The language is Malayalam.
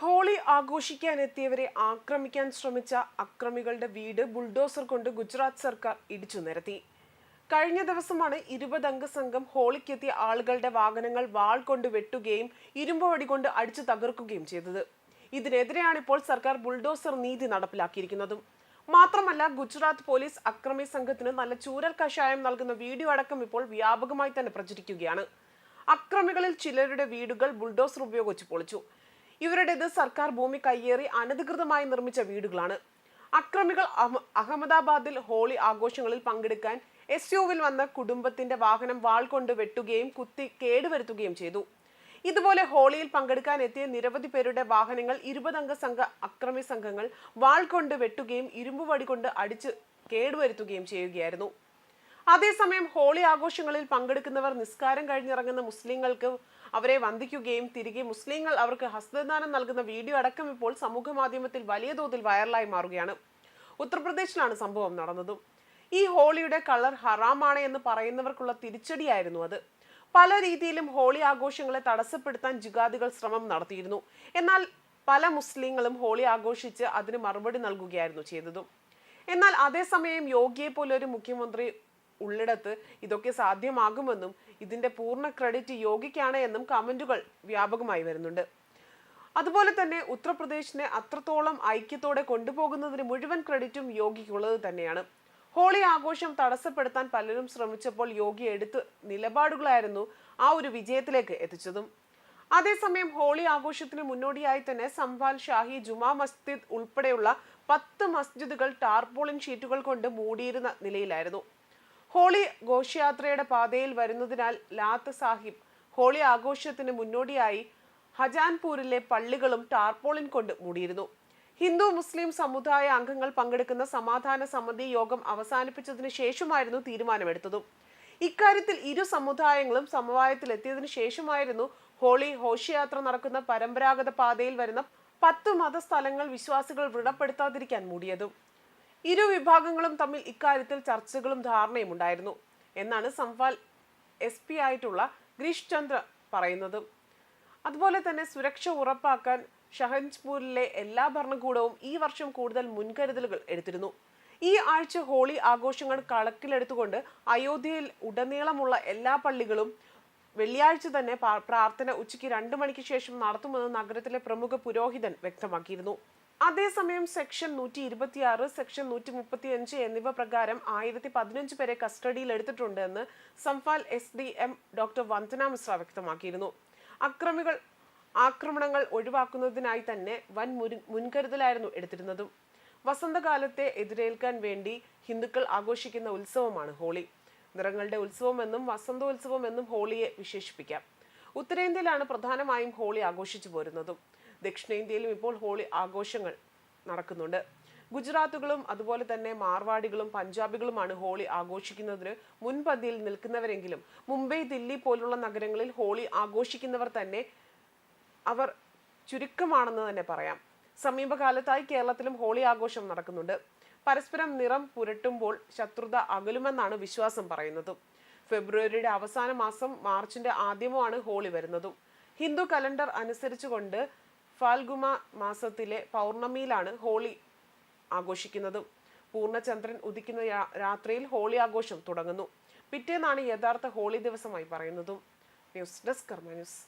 ഹോളി ആഘോഷിക്കാൻ എത്തിയവരെ ആക്രമിക്കാൻ ശ്രമിച്ച അക്രമികളുടെ വീട് ബുൾഡോസർ കൊണ്ട് ഗുജറാത്ത് സർക്കാർ ഇടിച്ചു നിരത്തി. കഴിഞ്ഞ ദിവസമാണ് ഇരുപതംഗ സംഘം ഹോളിക്കെത്തിയ ആളുകളുടെ വാഹനങ്ങൾ വാൾ കൊണ്ട് വെട്ടുകയും ഇരുമ്പ് വടി കൊണ്ട് അടിച്ചു തകർക്കുകയും ചെയ്തത്. ഇതിനെതിരെയാണ് ഇപ്പോൾ സർക്കാർ ബുൾഡോസർ നീതി നടപ്പിലാക്കിയിരിക്കുന്നതും. മാത്രമല്ല ഗുജറാത്ത് പോലീസ് അക്രമി സംഘത്തിന് നല്ല ചൂരൽ കഷായം നൽകുന്ന വീഡിയോ അടക്കം ഇപ്പോൾ വ്യാപകമായി തന്നെ പ്രചരിക്കുകയാണ്. അക്രമികളിൽ ചിലരുടെ വീടുകൾ ബുൾഡോസർ ഉപയോഗിച്ച് പൊളിച്ചു. ഇവരുടേത് സർക്കാർ ഭൂമി കയ്യേറി അനധികൃതമായി നിർമ്മിച്ച വീടുകളാണ്. അക്രമികൾ അഹമ്മദാബാദിൽ ഹോളി ആഘോഷങ്ങളിൽ പങ്കെടുക്കാൻ എസ് യുവിൽ വന്ന കുടുംബത്തിന്റെ വാഹനം വാൾ കൊണ്ട് വെട്ടുകയും കുത്തി കേടുവരുത്തുകയും ചെയ്തു. ഇതുപോലെ ഹോളിയിൽ പങ്കെടുക്കാൻ എത്തിയ നിരവധി പേരുടെ വാഹനങ്ങൾ ഇരുപതംഗ സംഘ അക്രമി സംഘങ്ങൾ വാൾ കൊണ്ട് വെട്ടുകയും ഇരുമ്പുവടി കൊണ്ട് അടിച്ച് കേടുവരുത്തുകയും ചെയ്യുകയായിരുന്നു. അതേസമയം ഹോളി ആഘോഷങ്ങളിൽ പങ്കെടുക്കുന്നവർ നിസ്കാരം കഴിഞ്ഞിറങ്ങുന്ന മുസ്ലിങ്ങൾക്ക് അവരെ വന്ദിക്കുകയും തിരികെ മുസ്ലിങ്ങൾ അവർക്ക് ഹസ്തദാനം നൽകുന്ന വീഡിയോ അടക്കം ഇപ്പോൾ സമൂഹ മാധ്യമത്തിൽ വലിയ തോതിൽ വൈറലായി മാറുകയാണ്. ഉത്തർപ്രദേശിലാണ് സംഭവം നടന്നത്. ഈ ഹോളിയുടെ കളർ ഹറാമാണ് എന്ന് പറയുന്നവർക്കുള്ള തിരിച്ചടിയായിരുന്നു അത്. പല രീതിയിലും ഹോളി ആഘോഷങ്ങളെ തടസ്സപ്പെടുത്താൻ ജിഗാദികൾ ശ്രമം നടത്തിയിരുന്നു. എന്നാൽ പല മുസ്ലിങ്ങളും ഹോളി ആഘോഷിച്ച് അതിന് മറുപടി നൽകുകയായിരുന്നു ചെയ്തതും. എന്നാൽ അതേസമയം യോഗിയെ പോലെ ഒരു മുഖ്യമന്ത്രി ഉള്ളിടത്ത് ഇതൊക്കെ സാധ്യമാകുമെന്നും ഇതിന്റെ പൂർണ ക്രെഡിറ്റ് യോഗിക്കാണ് എന്നും കമന്റുകൾ വ്യാപകമായി വരുന്നുണ്ട്. അതുപോലെ തന്നെ ഉത്തർപ്രദേശിനെ അത്രത്തോളം ഐക്യത്തോടെ കൊണ്ടുപോകുന്നതിന് മുഴുവൻ ക്രെഡിറ്റും യോഗിക്കുള്ളത് തന്നെയാണ്. ഹോളി ആഘോഷം തടസ്സപ്പെടുത്താൻ പലരും ശ്രമിച്ചപ്പോൾ യോഗി എടുത്ത് നിലപാടുകളായിരുന്നു ആ ഒരു വിജയത്തിലേക്ക് എത്തിച്ചതും. അതേസമയം ഹോളി ആഘോഷത്തിന് മുന്നോടിയായി തന്നെ സംഭാൽ ഷാഹി ജുമാ മസ്ജിദ് ഉൾപ്പെടെയുള്ള പത്ത് മസ്ജിദുകൾ ടാർപോളിൻ ഷീറ്റുകൾ കൊണ്ട് മൂടിയിരുന്ന നിലയിലായിരുന്നു. ഹോളി ഘോഷയാത്രയുടെ പാതയിൽ വരുന്നതിനാൽ ലാത്ത് സാഹിബ് ഹോളി ആഘോഷത്തിന് മുന്നോടിയായി ഹജാൻപൂരിലെ പള്ളികളും ടാർപോളിൻ കൊണ്ട് മൂടിയിരുന്നു. ഹിന്ദു മുസ്ലിം സമുദായ അംഗങ്ങൾ പങ്കെടുക്കുന്ന സമാധാന സമിതി യോഗം അവസാനിപ്പിച്ചതിന് ശേഷമായിരുന്നു തീരുമാനമെടുത്തതും. ഇക്കാര്യത്തിൽ ഇരു സമുദായങ്ങളും സമവായത്തിലെത്തിയതിനു ശേഷമായിരുന്നു ഹോളി ഘോഷയാത്ര നടക്കുന്ന പരമ്പരാഗത പാതയിൽ വരുന്ന പത്ത് മതസ്ഥലങ്ങൾ വിശ്വാസികൾ വൃണപ്പെടുത്താതിരിക്കാൻ മൂടിയതും. ഇരു വിഭാഗങ്ങളും തമ്മിൽ ഇക്കാര്യത്തിൽ ചർച്ചകളും ധാരണയും ഉണ്ടായിരുന്നു. എന്നാണ് സംഫാൽ എസ് പി ആയിട്ടുള്ള ഗ്രീഷ് ചന്ദ്ര പറയുന്നത്. അതുപോലെ തന്നെ സുരക്ഷ ഉറപ്പാക്കാൻ ഷഹൻജ്പൂരിലെ എല്ലാ ഭരണകൂടവും ഈ വർഷം കൂടുതൽ മുൻകരുതലുകൾ എടുത്തിരുന്നു. ഈ ആഴ്ച ഹോളി ആഘോഷങ്ങൾ കണക്കിലെടുത്തുകൊണ്ട് അയോധ്യയിൽ ഉടനീളമുള്ള എല്ലാ പള്ളികളും വെള്ളിയാഴ്ച തന്നെ പ്രാർത്ഥന ഉച്ചയ്ക്ക് രണ്ട് മണിക്ക് ശേഷം നടത്തുമെന്ന് നഗരത്തിലെ പ്രമുഖ പുരോഹിതൻ വ്യക്തമാക്കിയിരുന്നു. അതേസമയം സെക്ഷൻ നൂറ്റി ഇരുപത്തിയാറ് സെക്ഷൻ നൂറ്റി മുപ്പത്തി അഞ്ച് എന്നിവ പ്രകാരം ആയിരത്തി പതിനഞ്ച് പേരെ കസ്റ്റഡിയിൽ എടുത്തിട്ടുണ്ടെന്ന് സംഫാൽ S D M doctor Vandana Mishra വ്യക്തമാക്കിയിരുന്നു. അക്രമികൾ ആക്രമണങ്ങൾ ഒഴിവാക്കുന്നതിനായി തന്നെ വൻ മുൻ- മുൻകരുതലായിരുന്നു എടുത്തിരുന്നതും. വസന്തകാലത്തെ എതിരേൽക്കാൻ വേണ്ടി ഹിന്ദുക്കൾ ആഘോഷിക്കുന്ന ഉത്സവമാണ് ഹോളി. നിറങ്ങളുടെ ഉത്സവമെന്നും വസന്തോത്സവം എന്നും ഹോളിയെ വിശേഷിപ്പിക്കാം. ഉത്തരേന്ത്യയിലാണ് പ്രധാനമായും ഹോളി ആഘോഷിച്ചു പോരുന്നതും. ദക്ഷിണേന്ത്യയിലും ഇപ്പോൾ ഹോളി ആഘോഷങ്ങൾ നടക്കുന്നുണ്ട്. ഗുജറാത്തുകളും അതുപോലെ തന്നെ മാർവാടികളും പഞ്ചാബികളുമാണ് ഹോളി ആഘോഷിക്കുന്നതിന് മുൻപന്തിയിൽ നിൽക്കുന്നവരെങ്കിലും മുംബൈ ദില്ലി പോലുള്ള നഗരങ്ങളിൽ ഹോളി ആഘോഷിക്കുന്നവർ തന്നെ അവർ ചുരുക്കമാണെന്ന് തന്നെ പറയാം. സമീപകാലത്തായി കേരളത്തിലും ഹോളി ആഘോഷം നടക്കുന്നുണ്ട്. പരസ്പരം നിറം പുരട്ടുമ്പോൾ ശത്രുത അകലുമെന്നാണ് വിശ്വാസം പറയുന്നത്. ഫെബ്രുവരിയുടെ അവസാന മാസം മാർച്ചിന്റെ ആണ് ഹോളി വരുന്നതും. ഹിന്ദു കലണ്ടർ അനുസരിച്ചുകൊണ്ട് ഫാൽഗുമ മാസത്തിലെ പൗർണമിയിലാണ് ഹോളി ആഘോഷിക്കുന്നതും. പൂർണചന്ദ്രൻ ഉദിക്കുന്ന രാത്രിയിൽ ഹോളി ആഘോഷം തുടങ്ങുന്നു. പിറ്റേന്നാണ് യഥാർത്ഥ ഹോളി ദിവസമായി പറയുന്നതും. News desk Karma news.